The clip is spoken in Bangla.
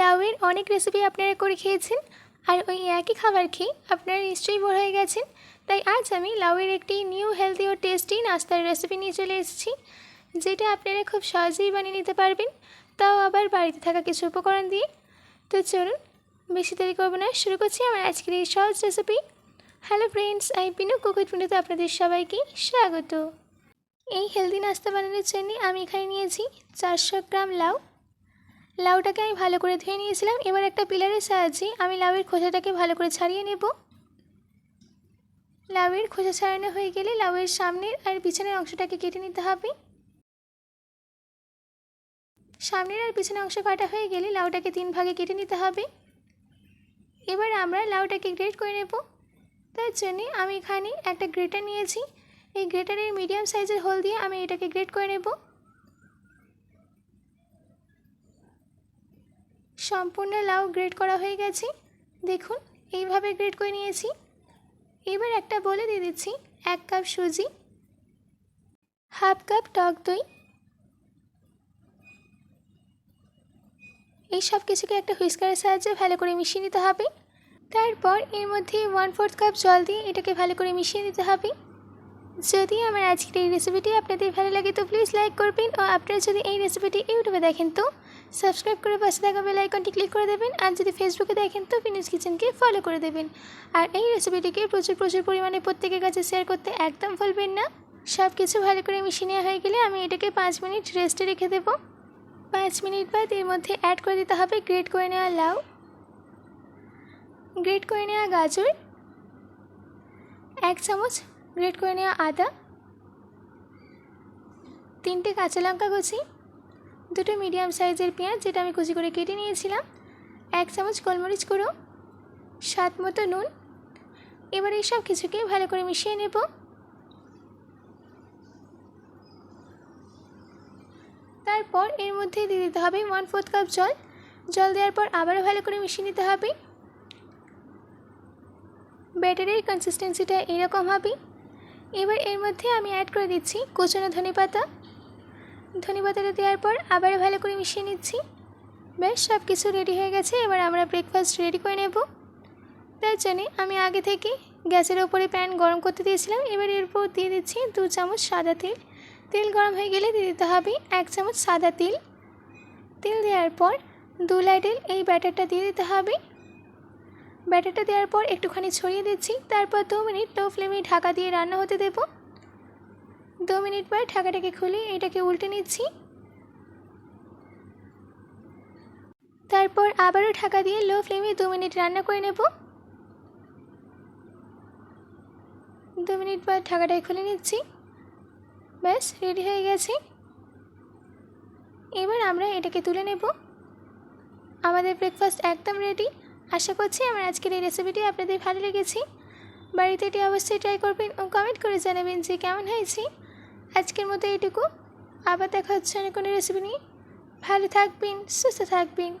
লাউয়ের অনেক রেসিপি আপনারা করে খেয়েছেন, আর ওই একই খাবার খেয়ে আপনারা নিশ্চয়ই বোর হয়ে গেছেন। তাই আজ আমি লাউয়ের একটি নিউ হেলদি ও টেস্টি নাস্তার রেসিপি নিয়ে চলে এসেছি, যেটা আপনারা খুব সহজেই বানিয়ে নিতে পারবেন। তাও আবার বাড়িতে থাকা কিছু উপকরণ দিয়ে। তো চলুন, বেশি দেরি করব না, শুরু করছি আমার আজকের এই সহজ recipe hello friends I Pinu, কুকুর পিনুতে আপনাদের সবাইকে স্বাগত। এই হেলদি নাস্তা বানানোর জন্য আমি এখানে নিয়েছি চারশো গ্রাম লাউ লাউটাকে আমি ভালো করে ধুয়ে নিয়েছিলাম। এবার একটা পিলারের সাহায্যে আমি লাউয়ের খোসাটাকে ভালো করে ছাড়িয়ে নেব। লাউয়ের খোসা ছাড়ানো হয়ে গেলে লাউয়ের সামনের আর পিছনের অংশটাকে কেটে নিতে হবে। সামনের আর পিছনের অংশ কাটা হয়ে গেলে লাউটাকে তিন ভাগে কেটে নিতে হবে। এবার আমরা লাউটাকে গ্রেট করে নেব। তার জন্যে আমি এখানে একটা গ্রেটার নিয়েছি। এই গ্রেটারের মিডিয়াম সাইজের হোল দিয়ে আমি এটাকে গ্রেট করে নেব। সম্পূর্ণ লাউ গ্রেড করা হয়ে গেছে। দেখুন, এইভাবে গ্রেড করে নিয়েছি। এবার একটা বলে দিয়ে দিচ্ছি, এক কাপ সুজি, হাফ কাপ টক দই। এই সব কিছুকে একটা হুইস্কারের সাহায্যে ভালো করে মিশিয়ে নিতে হবে। তারপর এর মধ্যে ওয়ান ফোর্থ কাপ জল দিয়ে এটাকে ভালো করে মিশিয়ে নিতে হবে। যদি আমার আজকের এই রেসিপিটি আপনাদের ভালো লাগে তো প্লিজ লাইক করবেন। ও আপনারা যদি এই রেসিপিটি ইউটিউবে দেখেন তো সাবস্ক্রাইব করে পাশে থাকা বেল আইকনটি ক্লিক করে দেবেন, আর যদি ফেসবুকে দেখেন তো ফিনিশ কিচেনকে ফলো করে দেবেন। আর এই রেসিপিটিকে প্রচুর প্রচুর পরিমাণে প্রত্যেকের কাছে শেয়ার করতে একদম ভুলবেন না। সব কিছু ভালো করে মিশিয়ে নেওয়া হয়ে গেলে আমি এটাকে পাঁচ মিনিট রেস্টে রেখে দেবো। পাঁচ মিনিট বাদ এর মধ্যে অ্যাড করে দিতে হবে গ্রেট করে নেওয়া লাউ। গ্রেট করে নেওয়া গাজর। এক চামচ গ্রেট করে নেওয়া আদা। তিনটে কাঁচা লঙ্কা কুচি। দুটো মিডিয়াম সাইজের পেঁয়াজ যেটা আমি কুচি করে কেটে নিয়েছিলাম। এক চামচ গোলমরিচ গুঁড়ো, স্বাদ মতো নুন। এবার এই সব কিছুকে ভালো করে মিশিয়ে নেব। তারপর এর মধ্যে দিয়ে দিতে হবে ওয়ান ফোর্থ কাপ জল। জল দেওয়ার পর আবারও ভালো করে মিশিয়ে নিতে হবে। ব্যাটারির কনসিস্টেন্সিটা এরকম হবে। এবার এর মধ্যে আমি অ্যাড করে দিচ্ছি কুচনো ধনে পাতা ধনে পাতাটা দেওয়ার পর আবার ভালো করে মিশিয়ে নিচ্ছি। ব্যাস সব কিছু রেডি হয়ে গেছে, এবার আমরা ব্রেকফাস্ট রেডি করে নেব। তার জন্যে আমি আগে থেকে গ্যাসের ওপরে প্যান গরম করতে দিয়েছিলাম, এবার এর উপর দিয়ে দিচ্ছি দু চামচ সাদা তেল। তেল গরম হয়ে গেলে দিয়ে দিতে হবে এক চামচ সাদা তেল। তেল দেওয়ার পর দু লাইটেল এই ব্যাটারটা দিয়ে দিতে হবে। ব্যাটারটা দেওয়ার পর একটুখানি ছড়িয়ে দিচ্ছি, তারপর দু মিনিট লো ফ্লেমে ঢাকা দিয়ে রান্না হতে দেব। দু মিনিট পর ঢাকাটাকে খুলে, এটাকে উল্টে নিচ্ছি। তারপর আবারও ঢাকা দিয়ে লো ফ্লেমে দু মিনিট রান্না করে নেব। দু মিনিট পর ঢাকাটাকে খুলে নিচ্ছি। ব্যাস, রেডি হয়ে গেছে। এবার আমরা এটাকে তুলে নেব। আমাদের ব্রেকফাস্ট একদম রেডি আশা করছি আমার আজকের এই রেসিপিটি আপনাদের ভালো লেগেছে। বাড়িতে এটি অবশ্যই ট্রাই করবেন ও কমেন্ট করে জানাবেন যে কেমন হয়েছে। আজকের মতো এইটুকু। আবার দেখা হচ্ছে অনেক কোনো রেসিপি নিয়ে। ভালো থাকবেন সুস্থ থাকবেন।